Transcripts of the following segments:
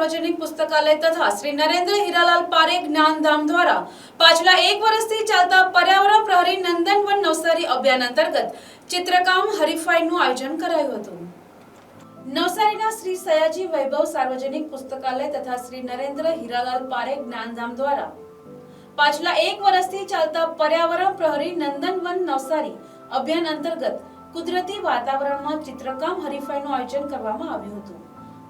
સાર્વજનિક પુસ્તકાલય તથા શ્રી નરેન્દ્ર હીરાલાલ પારેખ જ્ઞાનધામ દ્વારા પાછલા એક વર્ષથી ચાલતા પર્યાવરણ પ્રહરી નંદનવન નવસારી અભિયાન અંતર્ગત ચિત્રકામ હરીફાઈનું આયોજન કરાયું હતું. નવસારીના શ્રી સયાજી વૈભવ સાર્વજનિક પુસ્તકાલય તથા શ્રી નરેન્દ્ર હીરાલાલ પારેખ જ્ઞાનધામ દ્વારા પાછલા એક વર્ષથી ચાલતા પર્યાવરણ પ્રહરી નંદનવન નવસારી અભિયાન અંતર્ગત કુદરતી વાતાવરણમાં ચિત્રકામ હરીફાઈનું આયોજન કરવામાં આવ્યું હતું.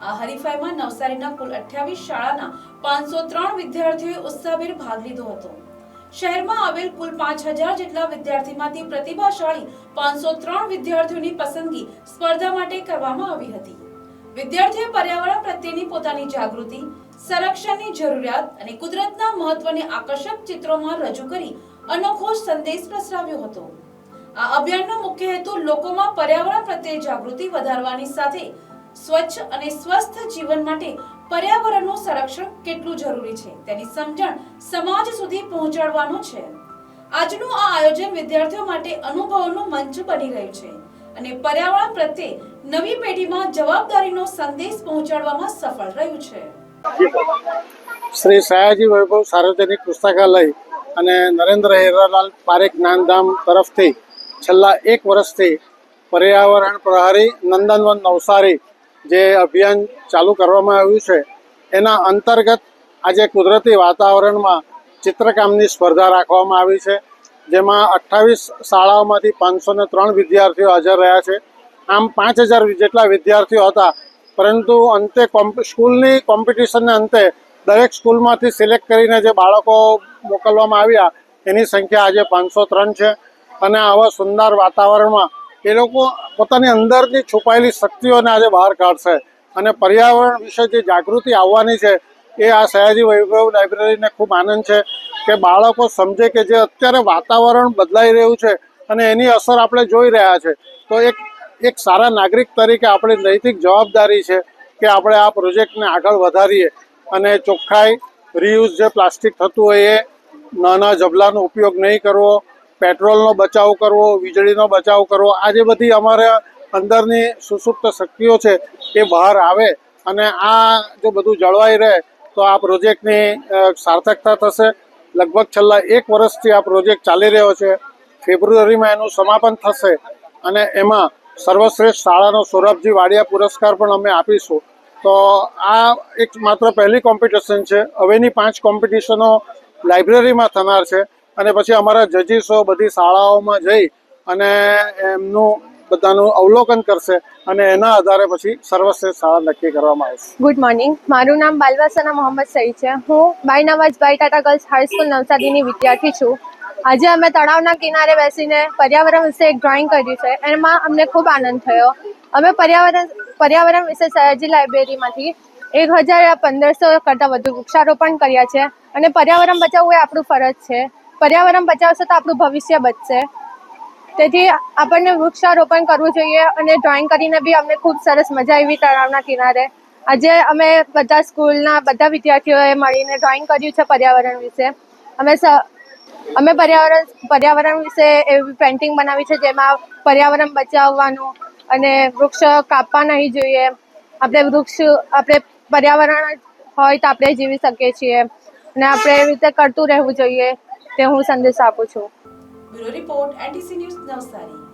આ હરીફાઈમાં નવસારીના કુલ અઠ્યાવીસ શાળાના પાંચસો ત્રણ વિદ્યાર્થીઓએ ઉત્સાહભેર ભાગ લીધો હતો. શહેરમાં આવેલ કુલ પાંચ હજાર જેટલા વિદ્યાર્થીમાંથી પ્રતિભાશાળી પાંચસો ત્રણ વિદ્યાર્થીઓની પસંદગી સ્પર્ધા માટે કરવામાં આવી હતી. વિદ્યાર્થીઓએ પર્યાવરણ પ્રત્યેની પોતાની જાગૃતિ, સંરક્ષણની જરૂરિયાત અને કુદરતના મહત્વને આકર્ષક ચિત્રોમાં રજૂ કરી અનોખો સંદેશ પ્રસરાવ્યો હતો. આ અભિયાનનો મુખ્ય હેતુ લોકોમાં પર્યાવરણ પ્રત્યે જાગૃતિ વધારવાની સાથે સ્વચ્છ અને સ્વસ્થ જીવન માટે પર્યાવરણનું સંરક્ષણ કેટલું જરૂરી છે? તેની સમજણ સમાજ સુધી પહોંચાડવાનું છે. આજનું આ આયોજન વિદ્યાર્થીઓ માટે અનુભવોનું મંચ બની રહ્યું છે અને પર્યાવરણ પ્રત્યે નવી પેઢીમાં જવાબદારીનો સંદેશ પહોંચાડવામાં સફળ રહ્યું છે. શ્રી સયાજી વૈભવ સાર્વજનિક પુસ્તકાલય અને નરેન્દ્ર હેરાલાલ પારેખ જ્ઞાનધામ તરફથી છેલ્લા એક વર્ષથી પર્યાવરણ પ્રહારી નંદનવન નવસારી જે અભિયાન ચાલુ કરવામાં આવ્યું છે, એના અંતર્ગત આજે કુદરતી વાતાવરણમાં ચિત્રકામની સ્પર્ધા રાખવામાં આવી છે, જેમાં અઠ્ઠાવીસ શાળાઓમાંથી પાંચસો ને ત્રણ વિદ્યાર્થીઓ હાજર રહ્યા છે. આમ પાંચ હજાર જેટલા વિદ્યાર્થીઓ હતા, પરંતુ અંતે સ્કૂલની કોમ્પિટિશનને અંતે દરેક સ્કૂલમાંથી સિલેક્ટ કરીને જે બાળકો મોકલવામાં આવ્યા, એની સંખ્યા આજે પાંચસો ત્રણ છે. અને આવા સુંદર વાતાવરણમાં એ લોકો પોતાની અંદરની છુપાયેલી શક્તિઓને આજે બહાર કાઢશે. અને પર્યાવરણ વિશે જે જાગૃતિ આવવાની છે, એ આ સયાજી વૈભવ લાઇબ્રેરીને ખૂબ આનંદ છે કે બાળકો સમજે કે જે અત્યારે વાતાવરણ બદલાઈ રહ્યું છે અને એની અસર આપણે જોઈ રહ્યા છે. તો એક એક સારા નાગરિક તરીકે આપણી નૈતિક જવાબદારી છે કે આપણે આ પ્રોજેક્ટને આગળ વધારીએ. અને ચોખ્ખાઈ, રીયુઝ જે પ્લાસ્ટિક થતું હોય એ નાના જબલાનો ઉપયોગ નહીં કરવો. પેટ્રોલનો બચાવ કરવો, વીજળીનો બચાવ કરવો, આ જે બધી અમારા અંદરની સુસુપ્ત શક્તિઓ છે એ બહાર આવે અને આ જો બધું જળવાઈ રહે તો આ પ્રોજેક્ટની સાર્થકતા થશે. લગભગ છેલ્લા એક વર્ષથી આ પ્રોજેક્ટ ચાલી રહ્યો છે. ફેબ્રુઆરીમાં એનું સમાપન થશે અને એમાં સર્વશ્રેષ્ઠ શાળાનો સૌરભજી વાડિયા પુરસ્કાર પણ અમે આપીશું. તો આ એક માત્ર પહેલી કોમ્પિટિશન છે. હવેની પાંચ કોમ્પિટિશનો લાઇબ્રેરીમાં થનાર છે. અને પછી અમારા જજીસો બધી શાળાઓમાં જઈ અને એમનું બધાનું અવલોકન કરશે અને એના આધારે પછી સર્વશ્રેષ્ઠ શાળા નક્કી કરવામાં આવશે. ગુડ મોર્નિંગ મારું નામ બાલવાસાના મોહમ્મદ સઈદ છે. હું Bai Navajbhai Tata girls high school નવસારીની વિદ્યાર્થી છું. આજે અમે તળાવના કિનારે બેસીને પર્યાવરણ વિશે એક ડ્રોઈંગ કર્યું છે. એમાં અમને ખૂબ આનંદ થયો. અમે પર્યાવરણ પર્યાવરણ વિશે સયાજી લાઇબ્રેરીમાંથી એક હજાર પંદરસો કરતાં વધુ વૃક્ષારોપણ કર્યા છે. અને પર્યાવરણ બચાવવું એ આપણું ફરજ છે. પર્યાવરણ બચાવશે તો આપણું ભવિષ્ય બચશે. તેથી આપણને વૃક્ષારોપણ કરવું જોઈએ અને ડ્રોઈંગ કરીને બી અમને ખૂબ સરસ મજા આવી તળાવના કિનારે. આજે અમે બધા સ્કૂલના બધા વિદ્યાર્થીઓએ મળીને ડ્રોઈંગ કર્યું છે પર્યાવરણ વિશે. અમે સ, અમે પર્યાવરણ પર્યાવરણ વિશે એવી પેઇન્ટિંગ બનાવી છે જેમાં પર્યાવરણ બચાવવાનું અને વૃક્ષ કાપવા નહીં જોઈએ. આપણે વૃક્ષ, આપણે પર્યાવરણ હોય તો આપણે જીવી શકીએ છીએ. અને આપણે એવી રીતે કરતું રહેવું જોઈએ. તે હું સંદેશ આપું છું. Bureau report NTC news Navsari.